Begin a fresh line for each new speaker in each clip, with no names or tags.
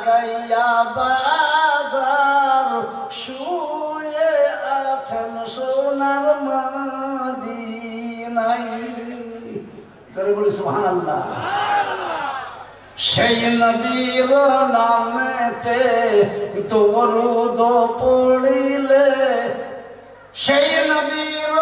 লাগাইয়া বাজার, শুয়ে আছেন সোনার মাদিনাই জোরে বলি, সুবহানাল্লাহ। সেই নদীর নামেতে দরুদ পড়িলে, সেই নদীর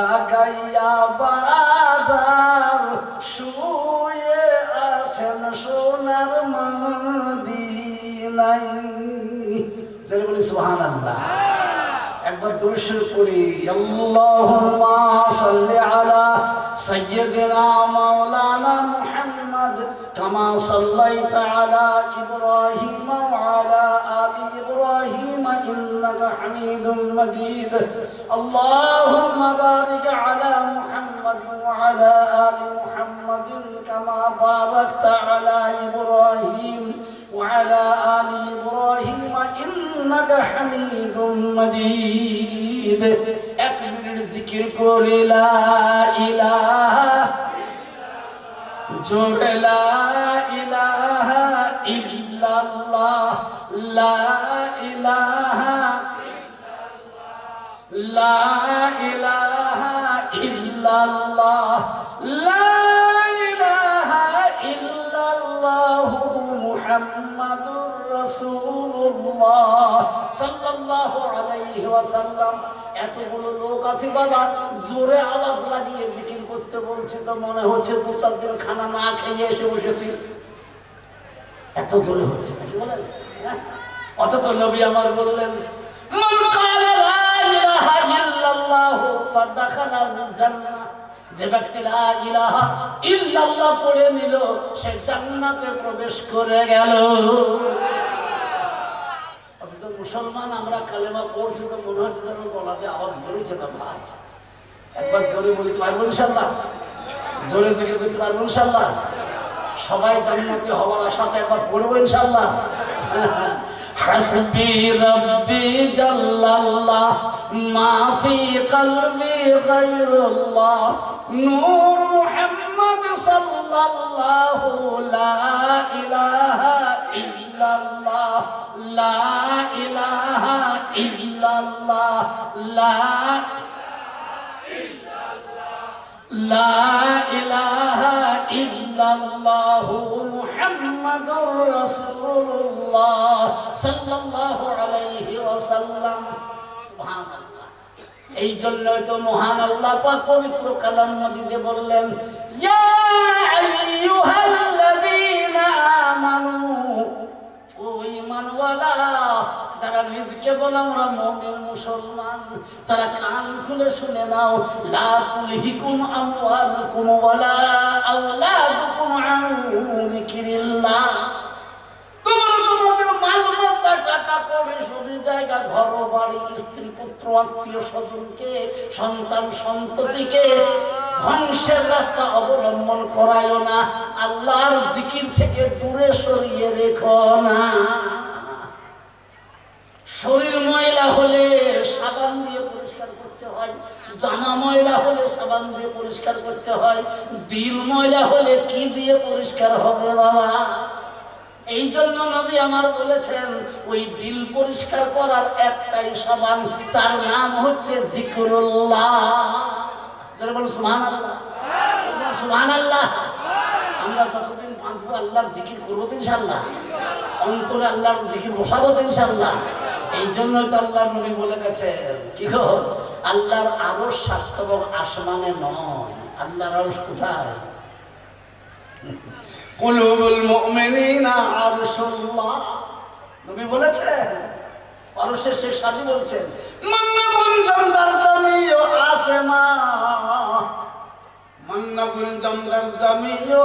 লাগাইয়া বাজার, শুয়ে আছেন সোনার মদিনাই যারা বলি, সুবহানাল্লাহ। একবার দর্শন করি আল্লাহুম্মা সাল্লি আলা সাইয়্যিদিনা মাওলানা كما صليت على إبراهيم وعلى آل إبراهيم إنك حميد مجيد. اللهم بارك على محمد وعلى آل محمد كما باركت على إبراهيم وعلى آل إبراهيم إنك حميد مجيد. أكبر الذكر ذكرك لا إله جور لا লা ইলাহা লা ইলাহা ইল্লাল্লাহ লা ইলাহা ইল্লাল্লাহু মুহাম্মাদুর রাসূলুল্লাহ সাল্লাল্লাহু আলাইহি ওয়াসাল্লাম। এতগুলো লোক আছে বাবা, জোরে আওয়াজ লাগিয়ে জিকির করতে বলছে তো মনে হচ্ছে দু চার দিন খানা না খেয়ে এসে বসেছি। এত জোরে হচ্ছে বলেন? অথচ নবী আমার বললেন যে ব্যক্তি ইল্লাল্লাহ পড়ে নিল, সে জান্নাতে প্রবেশ করে গেল। অথচ মুসলমান আমরা কালেমা পড়ছি তো মনে হচ্ছে যেন গলাতে আওয়াজ বেরোচ্ছে না ভাই। একবার জোরে বলতে পারব ইনশাল্লাহ জোরে জোরে বলতে পারব ইনশাল্লাহ সবাই জান্নাতি হওয়ার আশাতে একবার পড়ব ইনশাল্লাহ حسبي ربي جل الله. ما في قلبي غير الله. نور محمد صلى الله لا إله إلا الله. لا إله إلا الله. لا لا إله إلا الله. محمد মুহাম্মাদুর রাসূলুল্লাহ সাল্লাল্লাহু আলাইহি ওয়াসাল্লাম সুবহানাল্লাহ এই জন্য তো মহান আল্লাহ পবিত্র কালাম মজিদে বললেন যারা নিজকে বল আমরা মুসলমান, তারা কান খুলে শুনে নাও, লা তুলহিকুম আমওয়ালুকুম ওয়ালা ধ্বংসের রাস্তা অবলম্বন করায়ও না, আল্লাহর জিকির থেকে দূরে সরিয়ে রেখো না। শরীর ময়লা হলে সাবান দিয়ে পরিষ্কার করতে হয় জানা ময়লা হলে সাবান দিয়ে পরিষ্কার করতে হয়, দিল ময়লা হলে কি দিয়ে পরিষ্কার হবে বাবা? এই জন্য নবী আমার বলেছেন, ওই দিল পরিষ্কার করার একটাই সাবান তার নাম হচ্ছে আল্লাহ আল্লাহ বাঁচবো, আল্লাহর জিকির করব তো এই জন্যই তো বলে গেছে কি গো? আল্লাহর আরশ সাত এবং আসমানে নয়, আল্লাহর আরশ কোথায়? কুলুবুল মুমিনিনা আরশুল্লাহ। নবী বলেছে পারসের শেখ সাজি বলছেন মান্না জামদার দারজামি ও আসমা। মান্না জামদার ও